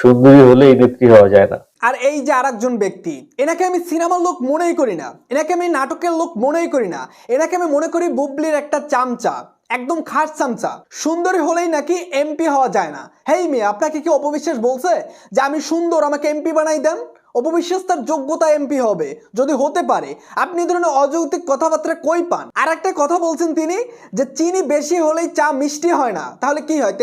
সুন্দরী হলেই নেত্রী হওয়া যায় না। আর এই যে আরেকজন ব্যক্তি, এনাকে আমি সিনেমার লোক মনেই করি না। এনাকে আমি নাটকের লোক মনেই করি না। এনাকে আমি মনে করি বুবলির একটা চামচা, একদম খাস চামচা। সুন্দরী হলেই নাকি এমপি হওয়া যায় না। হেই মেয়ে, আপনাকে কি অপবিশ্বাস বলছে যে আমি সুন্দর, আমাকে এমপি বানাই দেন? অপবিশ্বাস তার যোগ্যতা এমপি হবে, যদি হতে পারে। আপনি এই ধরনের অযৌক্তিক কথাবার্তা কই পান? আর একটা কথা বলছেন তিনি যে, চিনি বেশি হলেই চা মিষ্টি হয় না। তাহলে কি হয়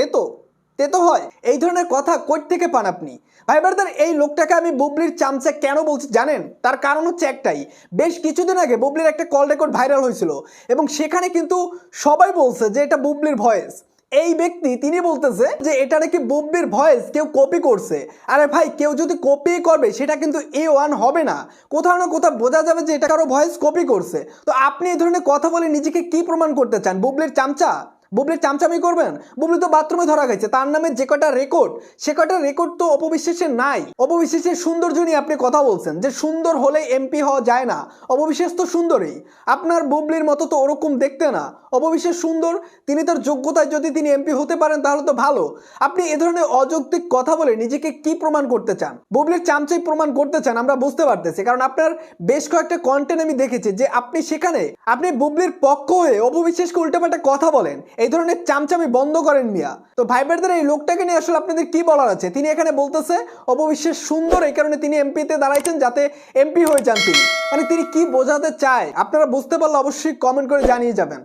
তেতো তেতো হয়। এই ধরনের কথা কই থেকে পান আপনি? ভাই ব্রাদার, এই লোকটাকে আমি বুবলির চামচা কেন বলছি জানেন? তার কারণ হচ্ছে একটাই। বেশ কিছুদিন আগে বুবলির একটা কল রেকর্ড ভাইরাল হয়েছিল এবং সেখানে কিন্তু সবাই বলছে যে এটা বুবলির ভয়েস। এই ব্যক্তি, তিনি বলতেছে যে এটা নাকি বুবলির ভয়েস, কেউ কপি করছে। আরে ভাই, কেউ যদি কপি করবে, সেটা কিন্তু এ ওয়ান হবে না। কোথাও না কোথাও বোঝা যাবে যে এটা কারও ভয়েস কপি করছে। তো আপনি এই ধরনের কথা বলে নিজেকে কি প্রমাণ করতে চান বুবলির চামচা? বুবলির চামচামি করবেন? বুবলি তো বাথরুমে ধরা গেছে, তার নামে যে কটা রেকর্ড সে কটা রেকর্ড তো অপবিশ্বাসের নাই। অপবিশ্বাসের সৌন্দর্য নিয়ে আপনি কথা বলছেন, যে সুন্দর হলে এমপি হওয়া যায় না। অপবিশ্বাস তো সুন্দরই। আপনার বুবলির মতো তো ওরকম দেখতে না। অপবিশ্বাস সুন্দর, তিনি তার যোগ্যতায় যদি তিনি এমপি হতে পারেন তাহলে তো ভালো। আপনি এ ধরনের অযৌক্তিক কথা বলে নিজেকে কি প্রমাণ করতে চান? বুবলির চামচাই প্রমাণ করতে চান, আমরা বুঝতে পারতেছি। কারণ আপনার বেশ কয়েকটা কন্টেন্ট আমি দেখেছি, যে আপনি সেখানে, আপনি বুবলির পক্ষ হয়ে অপবিশ্বাসকে উল্টাপাল্টা কথা বলেন। এই ধরনের চামচামি বন্ধ করেন মিয়া। তো ভাই ব্রাদার এই লোকটাকে নিয়ে আসলে আপনাদের কি বলার আছে? তিনি এখানে বলতেছে, অপবিশ্বাস সুন্দর, এই কারণে তিনি এমপিতে দাঁড়াইছেন যাতে এমপি হয়ে যান তিনি। মানে তিনি কি বোঝাতে চায়? আপনারা বুঝতে পারলে অবশ্যই কমেন্ট করে জানিয়ে যাবেন।